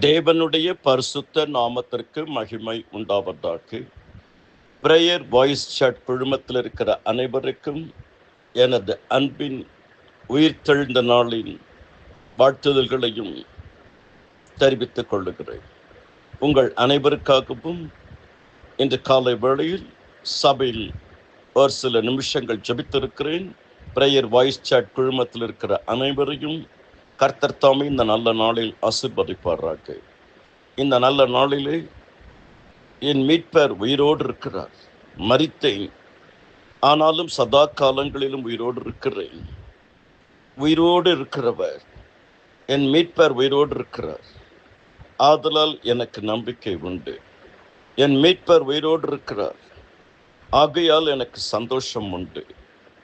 தேவனுடைய பரிசுத்த நாமத்திற்கு மகிமை உண்டாவதாக. பிரேயர் வாய்ஸ் சாட் குழுமத்தில் இருக்கிற அனைவருக்கும் எனது அன்பின் உயிர்த்தெழுந்த நாளின் வாழ்த்துதல்களையும் தெரிவித்துக் கொள்ளுகிறேன். உங்கள் அனைவருக்காகவும் இன்று காலை வேளையில் சபையில் ஒரு சில நிமிஷங்கள் ஜெபித்திருக்கிறேன். பிரேயர் வாய்ஸ் சாட் குழுமத்தில் இருக்கிற அனைவரையும் கர்த்தர் தாமே இந்த நல்ல நாளில் ஆசிர்வதிப்பாராக. இந்த நல்ல நாளிலே என் மீட்பர் உயிரோடு இருக்கிறார். மறித்தேன். ஆனாலும் சதா காலங்களிலும் உயிரோடு இருக்கிறேன். உயிரோடு இருக்கிறவர். என் மீட்பர் உயிரோடு இருக்கிறார். ஆதலால் எனக்கு நம்பிக்கை உண்டு. என் மீட்பர் உயிரோடு இருக்கிறார். ஆகையால் எனக்கு சந்தோஷம் உண்டு.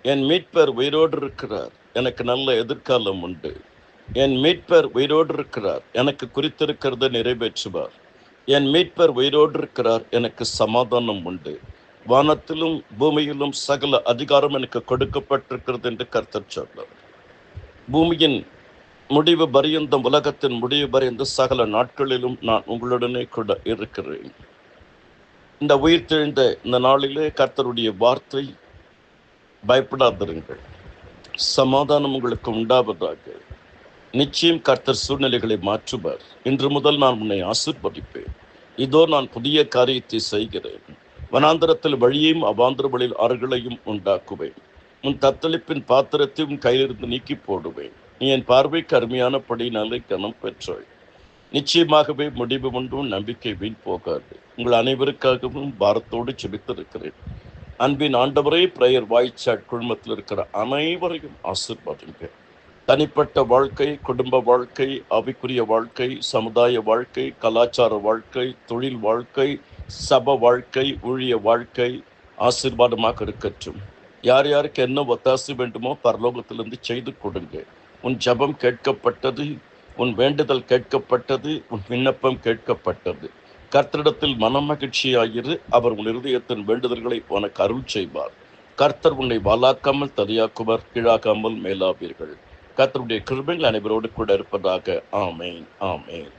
என் மீட்பர் உயிரோடு இருக்கிறார். எனக்கு நல்ல எதிர்காலம் உண்டு. என் மீட்பர் உயிரோடு இருக்கிறார் எனக்கு குறித்திருக்கிறது நிறைவேற்றுவார். என் மீட்பர் உயிரோடு இருக்கிறார் எனக்கு சமாதானம் உண்டு. வானத்திலும் பூமியிலும் சகல அதிகாரம் எனக்கு கொடுக்கப்பட்டிருக்கிறது என்று கருத்தர் சொன்னார். பூமியின் முடிவு பரியந்தம் உலகத்தின் முடிவு பரியந்த சகல நாட்களிலும் நான் உங்களுடனே கூட இருக்கிறேன். இந்த உயிர் தெழுந்த இந்த நாளிலே கர்த்தருடைய வார்த்தை பயப்படாதிருங்கள். சமாதானம் உங்களுக்கு உண்டாவதாக. நிச்சயம் கர்த்தர் சூழ்நிலைகளை மாற்றுவார். இன்று முதல் நான் உன்னை ஆசிர்வதிப்பேன். இதோ நான் புதிய காரியத்தை செய்கிறேன். வனாந்தரத்தில் வழியையும் அவாந்தரவழில் வழியில் உண்டாக்குவேன். உன் தத்தளிப்பின் பாத்திரத்தையும் கையிலிருந்து நீக்கி போடுவேன். நீ என் பார்வைக்கு அருமையானபடி நல்ல கனம் பெற்றாய். நிச்சயமாகவே முடிவு ஒன்றும் நம்பிக்கை வீண் போகாது. உங்கள் அனைவருக்காகவும் பாரத்தோடு செபித்திருக்கிறேன். அன்பின் ஆண்டவரே பிரேயர் வாய்ச்சாட் குழுமத்தில் இருக்கிற அனைவரையும் ஆசிர்வாதுங்க தனிப்பட்ட வாழ்க்கை குடும்ப வாழ்க்கை அவைக்குரிய வாழ்க்கை சமுதாய வாழ்க்கை கலாச்சார வாழ்க்கை தொழில் வாழ்க்கை சப வாழ்க்கை ஊழிய வாழ்க்கை ஆசீர்வாதமாக இருக்கட்டும். யார் யாருக்கு என்ன ஒத்தாசை வேண்டுமோ பரலோகத்திலிருந்து செய்து கொடுங்க. உன் ஜபம் கேட்கப்பட்டது உன் வேண்டுதல் கேட்கப்பட்டது உன் விண்ணப்பம் கேட்கப்பட்டது. கர்த்தரிடத்தில் மனமகிழ்ச்சியாயிரு. அவர் உன் இருதயத்தின் வேண்டுதல்களை உனக்கு அருள் செய்வார். கர்த்தர் உன்னை வாலாக்காமல் தனியாக்குவர் கீழாக்காமல் மேலாவீர்கள். கத்தருடைய கிருபைகள் அனைவரோடு கூட இருப்பதாக. ஆமேன். ஆமேன்.